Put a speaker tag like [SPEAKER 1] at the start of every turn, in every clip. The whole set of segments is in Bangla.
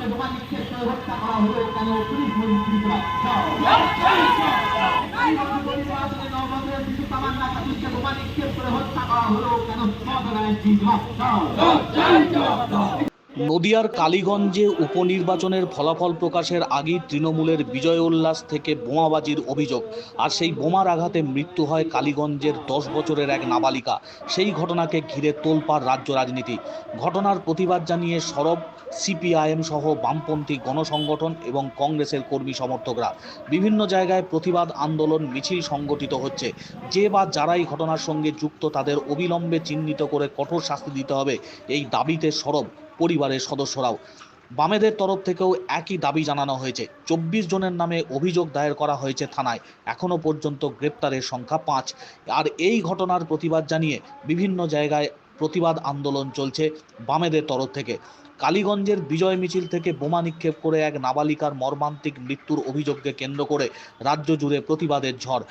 [SPEAKER 1] কাকুকে বোমা নিক্ষেপ করে হত্যা করা হলো কেন পুলিশ মন্ত্রী নির্বাচনে নবমের শিশু তামান্না কাকুকে বোমা নিক্ষেপ করে হত্যা করা হলো কেন সদরাজ্যি
[SPEAKER 2] নদিয়ার কালীগঞ্জে উপনির্বাচনের ফলাফল প্রকাশের আগেই তৃণমূলের বিজয় উল্লাস থেকে বোমাবাজির অভিযোগ। আর সেই বোমার আঘাতে মৃত্যু হয় কালীগঞ্জের দশ বছরের এক নাবালিকা। সেই ঘটনাকে ঘিরে তোলপাড় রাজ্য রাজনীতি। ঘটনার প্রতিবাদ জানিয়ে সরব সিপিআইএম সহ বামপন্থী গণসংগঠন এবং কংগ্রেসের কর্মী সমর্থকরা। বিভিন্ন জায়গায় প্রতিবাদ আন্দোলন মিছিল সংগঠিত হচ্ছে। যে বা যারাই ঘটনার সঙ্গে যুক্ত তাদের অবিলম্বে চিহ্নিত করে কঠোর শাস্তি দিতে হবে, এই দাবিতে সরব পরিবারের সদস্যরাও। বামেদের তরফ থেকেও একই দাবি জানানো হয়েছে। চব্বিশ জনের নামে অভিযোগ দায়ের করা হয়েছে থানায়। এখনও পর্যন্ত গ্রেপ্তারের সংখ্যা পাঁচ। আর এই ঘটনার প্রতিবাদ জানিয়ে বিভিন্ন জায়গায় প্রতিবাদ আন্দোলন চলছে বামেদের তরফ থেকে। কালীগঞ্জের বিজয় মিছিল থেকে বোমা নিক্ষেপ করে এক নাবালিকার মর্মান্তিক মৃত্যুর অভিযোগকে কেন্দ্র করে রাজ্য জুড়ে প্রতিবাদের ঝড়।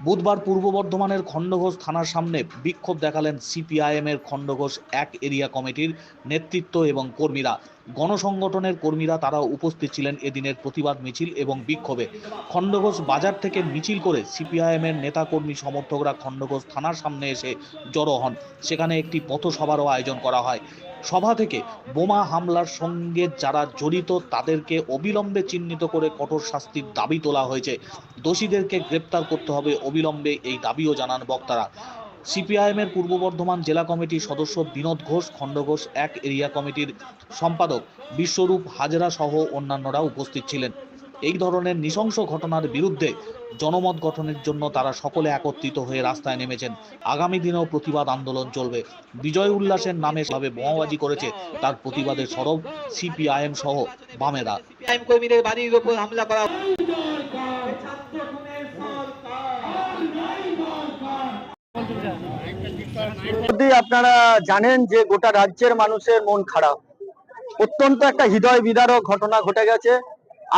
[SPEAKER 2] বুধবার পূর্ব বর্ধমানের খণ্ডঘোষ থানার সামনে বিক্ষোভ দেখালেন সিপিআইএমের খণ্ডঘোষ এক এরিয়া কমিটির নেতৃত্ব এবং কর্মীরা। গণসংগঠনের কর্মীরা তারা উপস্থিত ছিলেন এদিনের প্রতিবাদ মিছিল এবং বিক্ষোভে। খণ্ডঘোষ বাজার থেকে মিছিল করে সিপিআইএম এর নেতাকর্মী সমর্থকরা খণ্ডঘোষ থানার সামনে এসে জড়ো হন। সেখানে একটি পথসভারও আয়োজন করা হয়। সভা থেকে বোমা হামলার সঙ্গে যারা জড়িত তাদেরকে অবিলম্বে চিহ্নিত করে কঠোর শাস্তির দাবি তোলা হয়েছে। দোষীদেরকে গ্রেপ্তার করতে হবে অবিলম্বে এই দাবিও জানান বক্তারা। সিপিআইএমের পূর্ব বর্ধমান জেলা কমিটির সদস্য বিনোদ ঘোষ খণ্ডঘোষ এক এরিয়া কমিটির সম্পাদক বিশ্বরূপ হাজরা সহ অন্যান্যরা উপস্থিত ছিলেন। এই ধরনের নৃশংস ঘটনার বিরুদ্ধে জনমত গঠনের জন্য তারা সকলে একত্রিত হয়ে রাস্তায় নেমেছেন। আগামী দিনেও প্রতিবাদ আন্দোলন চলবে। বিজয় উল্লাসের নামে ভাবে বোমাবাজি করেছে তার প্রতিবাদের সরব সিপিআইএম সহ বামেরা।
[SPEAKER 3] কর্মীদের বাড়ির উপর হামলা করা
[SPEAKER 4] যদি আপনারা জানেন যে গোটা রাজ্যের মানুষের মন খারাপ, অত্যন্ত একটা হৃদয় বিদারক ঘটনা ঘটে গেছে।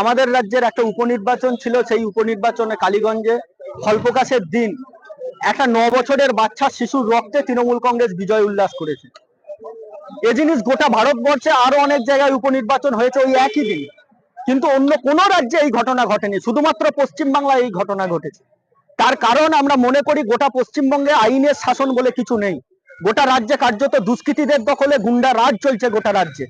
[SPEAKER 4] আমাদের রাজ্যের একটা উপনির্বাচন ছিল, সেই উপনির্বাচনে কালীগঞ্জে ফল প্রকাশের দিন একটা ন বছরের বাচ্চা শিশুর রক্তে তৃণমূল কংগ্রেস বিজয় উল্লাস করেছে। এ জিনিস গোটা ভারতবর্ষে আরও অনেক জায়গায় উপনির্বাচন হয়েছে ওই একই দিন। কিন্তু অন্য কোনো রাজ্যে এই ঘটনা ঘটেনি, শুধুমাত্র পশ্চিমবাংলায় এই ঘটনা ঘটেছে। তার কারণ আমরা মনে করি গোটা পশ্চিমবঙ্গে আইনের শাসন বলে কিছু নেই। গোটা রাজ্যে কার্যত দুষ্কৃতীদের দখলে গুন্ডা রাজ চলছে গোটা রাজ্যে।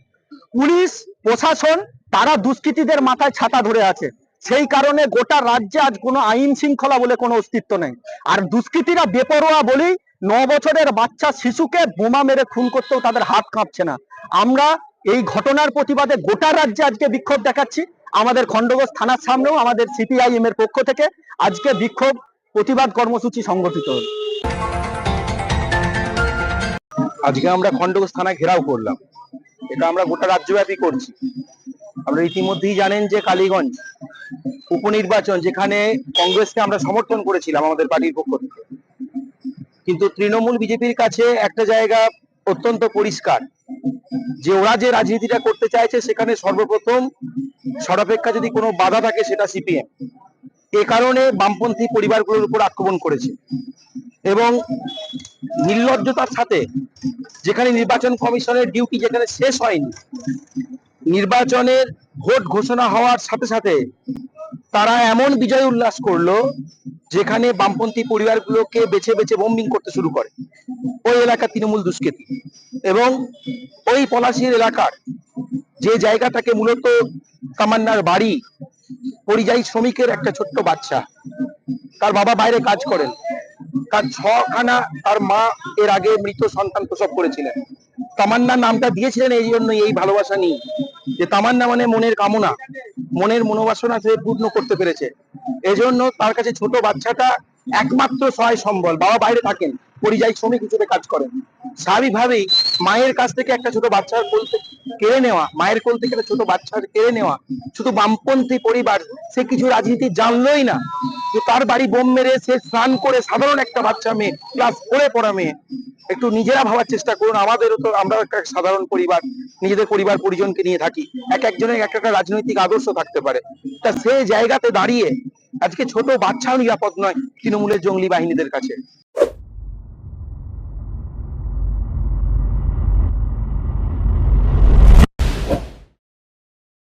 [SPEAKER 4] পুলিশ, প্রশাসন তারা দুষ্কৃতীদের মাথায় ছাতা ধরে আছে। সেই কারণে গোটা রাজ্যে আজ কোনো আইন শৃঙ্খলা বলে কোনো অস্তিত্ব নেই। আর দুষ্কৃতীরা বেপরোয়া বলেই ন বছরের বাচ্চা শিশুকে বোমা মেরে খুন করতেও তাদের হাত কাঁপছে না। আমরা এই ঘটনার প্রতিবাদে গোটা রাজ্যে আজকে বিক্ষোভ দেখাচ্ছি। আমাদের খণ্ডঘোষ থানার সামনেও আমাদের সিপিআইএম এর পক্ষ থেকে আজকে বিক্ষোভ প্রতিবাদ কর্মসূচি সংগঠিত হল। আজকে আমরা খণ্ডঘোষ থানা ঘেরাও করলাম। এটা আমরা গোটা রাজ্যব্যাপী করছি। আপনারা ইতিমধ্যেই জানেন যে কালীগঞ্জ উপনির্বাচন, যেখানে কংগ্রেসকে আমরা সমর্থন করেছিলাম আমাদের পার্টির পক্ষ থেকে। কিন্তু তৃণমূল বিজেপির কাছে একটা জায়গা অত্যন্ত পরিষ্কার। যে ওরা যে রাজনীতিটা করতে চাইছে, সেখানে সর্বপ্রথম সর্বাপেক্ষা যদি কোনো বাধা থাকে, সেটা সিপিএম। এ কারণে বামপন্থী পরিবারগুলোর উপর আক্রমণ করেছে। এবং নির্লজ্জতার সাথে যেখানে নির্বাচন কমিশনের ডিউটি যেখানে শেষ হয়নি, নির্বাচনের ভোট ঘোষণা হওয়ার সাথে সাথে তারা এমন বিজয় উল্লাস করল যেখানে বামপন্থী পরিবারগুলোকে বেছে বেছে বোম্বিং করতে শুরু করে। ওই এলাকার তৃণমূল দুষ্কৃতী। এবং ওই পলাশির এলাকার যে জায়গাটাকে মূলত তামান্নার বাড়ি পরিযায়ী শ্রমিকের একটা ছোট্ট বাচ্চা। তার বাবা বাইরে কাজ করেন। তার ছখানা তার মা এর আগে মৃত সন্তান প্রসব করেছিলেন। তামান্না নামটা দিয়েছিলেন এই জন্য এই ভালোবাসা নিয়ে। যে তামান্না মানে মনের কামনা। মনের মনোবাসনা সে পূর্ণ করতে পেরেছে। এজন্য তার কাছে ছোট বাচ্চাটা একমাত্র সহায় সম্বল। বাবা বাইরে থাকেন, পরিযায়ী শ্রমিক হিসেবে কাজ করেন। স্বাভাবিকভাবেই মায়ের কাছ থেকে একটা ছোট বাচ্চার কোল কেড়ে নেওয়া, মায়ের কোল থেকে একটা ছোট বাচ্চার কেড়ে নেওয়া, শুধু বামপন্থী পরিবার, সে কিছু রাজনীতি জানলোই না। যে তার বাড়ি বোম মেরে সে স্নান করে সাধারণ একটা বাচ্চা মেয়ে, ক্লাস ফোরে পড়া মেয়ে, একটু নিজেরা ভাবার চেষ্টা করুন। আমাদেরও তো, আমরা একটা সাধারণ পরিবার, নিজেদের পরিবার পরিজনকে নিয়ে থাকি। এক একজনের এক একটা রাজনৈতিক আদর্শ থাকতে পারে। তা সে জায়গাতে দাঁড়িয়ে আজকে ছোট বাচ্চাও নিরাপদ নয় তৃণমূলের জঙ্গলি বাহিনীদের কাছে।